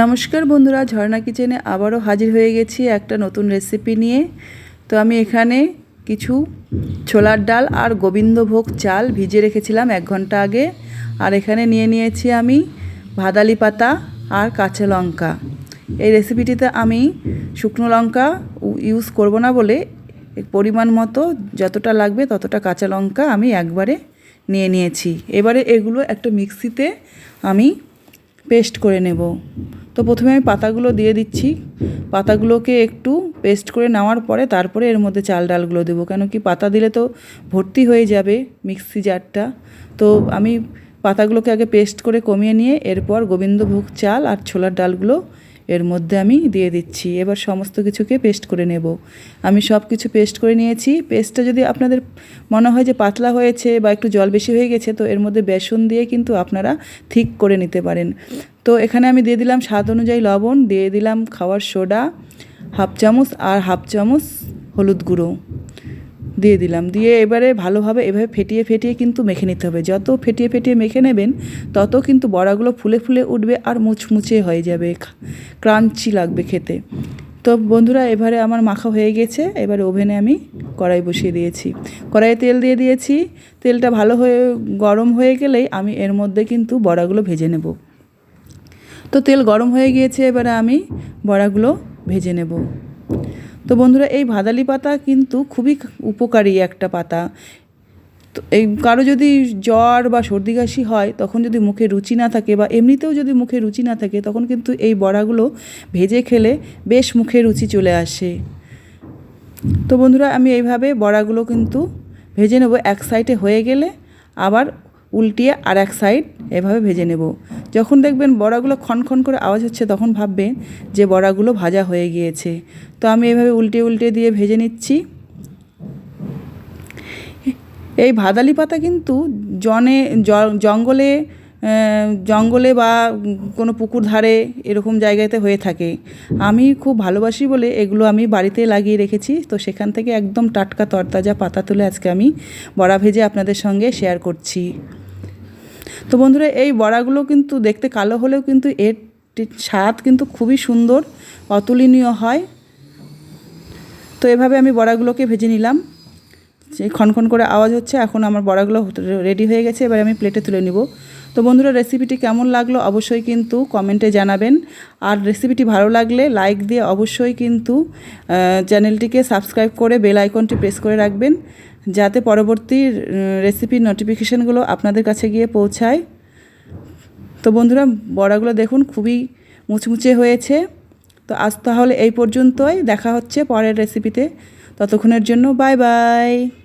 নমস্কার বন্ধুরা, ঝর্ণা কিচেনে আবারও হাজির হয়ে গেছি একটা নতুন রেসিপি নিয়ে। তো আমি এখানে কিছু ছোলার ডাল আর গোবিন্দভোগ চাল ভিজে রেখেছিলাম এক ঘণ্টা আগে। আর এখানে নিয়ে নিয়েছি আমি ভাদালি পাতা আর কাঁচা লঙ্কা। এই রেসিপিটিতে আমি শুকনো লঙ্কা ইউজ করব না বলে পরিমাণ মতো যতটা লাগবে ততটা কাঁচা লঙ্কা আমি একবারে নিয়ে নিয়েছি। এবারে এগুলো একটা মিক্সিতে আমি পেস্ট করে নেব। তো প্রথমে আমি পাতাগুলো দিয়ে দিচ্ছি। পাতাগুলোকে একটু পেস্ট করে নেওয়ার পরে তারপরে এর মধ্যে চাল ডালগুলো দেবো। কেন কি পাতা দিলে তো ভর্তি হয়ে যাবে মিক্সি জারটা। তো আমি পাতাগুলোকে আগে পেস্ট করে কমিয়ে নিয়ে এরপর গোবিন্দভোগ চাল আর ছোলার ডালগুলো এর মধ্যে আমি দিয়ে দিচ্ছি। এবার সমস্ত কিছুকে পেস্ট করে নেব। আমি সব কিছু পেস্ট করে নিয়েছি। পেস্টটা যদি আপনাদের মনে হয় যে পাতলা হয়েছে বা একটু জল বেশি হয়ে গেছে, তো এর মধ্যে বেসন দিয়ে কিন্তু আপনারা ঠিক করে নিতে পারেন। তো এখানে আমি দিয়ে দিলাম স্বাদ অনুযায়ী লবণ, দিয়ে দিলাম খাওয়ার সোডা, হাফ চামচ আর হাফ চামচ হলুদ গুঁড়ো। দিয়ে দিলাম। দিয়ে এবারে ভালোভাবে এভাবে ফেটিয়ে ফেটিয়ে কিন্তু মেখে নিতে হবে। যত ফেটিয়ে ফেটিয়ে মেখে নেবেন, তত কিন্তু বড়াগুলো ফুলে ফুলে উঠবে আর মুচমুচে হয়ে যাবে। ক্রাঞ্চি লাগবে খেতে। তো বন্ধুরা, এবারে আমার মাখা হয়ে গেছে। এবারে ওভেনে আমি কড়াই বসিয়ে দিয়েছি। কড়াইয়ে তেল দিয়ে দিয়েছি। তেলটা ভালো হয়ে, গরম হয়ে গেলেই আমি এর মধ্যে কিন্তু বড়াগুলো ভেজে নেব। তো তেল গরম হয়ে গিয়েছে, এবারে আমি বড়াগুলো ভেজে নেব। তো বন্ধুরা, এই ভাদালি পাতা কিন্তু খুবই উপকারী একটা পাতা। তো এই কারও যদি জ্বর বা সর্দি কাশি হয়, তখন যদি মুখে রুচি না থাকে বা এমনিতেও যদি মুখে রুচি না থাকে, তখন কিন্তু এই বড়াগুলো ভেজে খেলে বেশ মুখে রুচি চলে আসে। তো বন্ধুরা, আমি এইভাবে বড়াগুলো কিন্তু ভেজে নেব। এক সাইডে হয়ে গেলে আবার উল্টিয়ে আর এক সাইড এভাবে ভেজে নেব। যখন দেখবেন বড়াগুলো ক্ষণক্ষণ করে আওয়াজ হচ্ছে, তখন ভাববেন যে বড়াগুলো ভাজা হয়ে গিয়েছে। তো আমি এভাবে উল্টে উল্টে দিয়ে ভেজে নিচ্ছি। এই ভাদালি পাতা কিন্তু জনে জঙ্গলে জঙ্গলে বা কোনো পুকুর ধারে এরকম জায়গাতে হয়ে থাকে। আমি খুব ভালোবাসি বলে এগুলো আমি বাড়িতে লাগিয়ে রেখেছি। তো সেখান থেকে একদম টাটকা তরতাজা পাতা তুলে আজকে আমি বড়া ভেজে আপনাদের সঙ্গে শেয়ার করছি। তো বন্ধুরা, এই বড়াগুলো কিন্তু দেখতে কালো হলেও কিন্তু এর স্বাদ কিন্তু খুবই সুন্দর, অতুলনীয় হয়। তো এভাবে আমি বড়াগুলোকে ভেজে নিলাম। সেই ক্ষণক্ষণ করে আওয়াজ হচ্ছে, এখন আমার বড়াগুলো রেডি হয়ে গেছে, এবার আমি প্লেটে তুলে নিব। তো বন্ধুরা রেসিপিটি কেমন লাগল অবশ্যই কিন্তু কমেন্টে জানাবেন। আর রেসিপিটি ভালো লাগলে লাইক দিয়ে অবশ্যই কিন্তু চ্যানেলটিকে সাবস্ক্রাইব করে বেল আইকনটি প্রেস করে রাখবেন। যাতে পরবর্তী রেসিপির নোটিফিকেশানগুলো আপনাদের কাছে গিয়ে পৌঁছায়। তো বন্ধুরা, বড়াগুলো দেখুন, খুবই মুচমুচে হয়েছে। তো আজ তাহলে এই পর্যন্তই, দেখা হচ্ছে পরের রেসিপিতে ততক্ষণের জন্য বাই বাই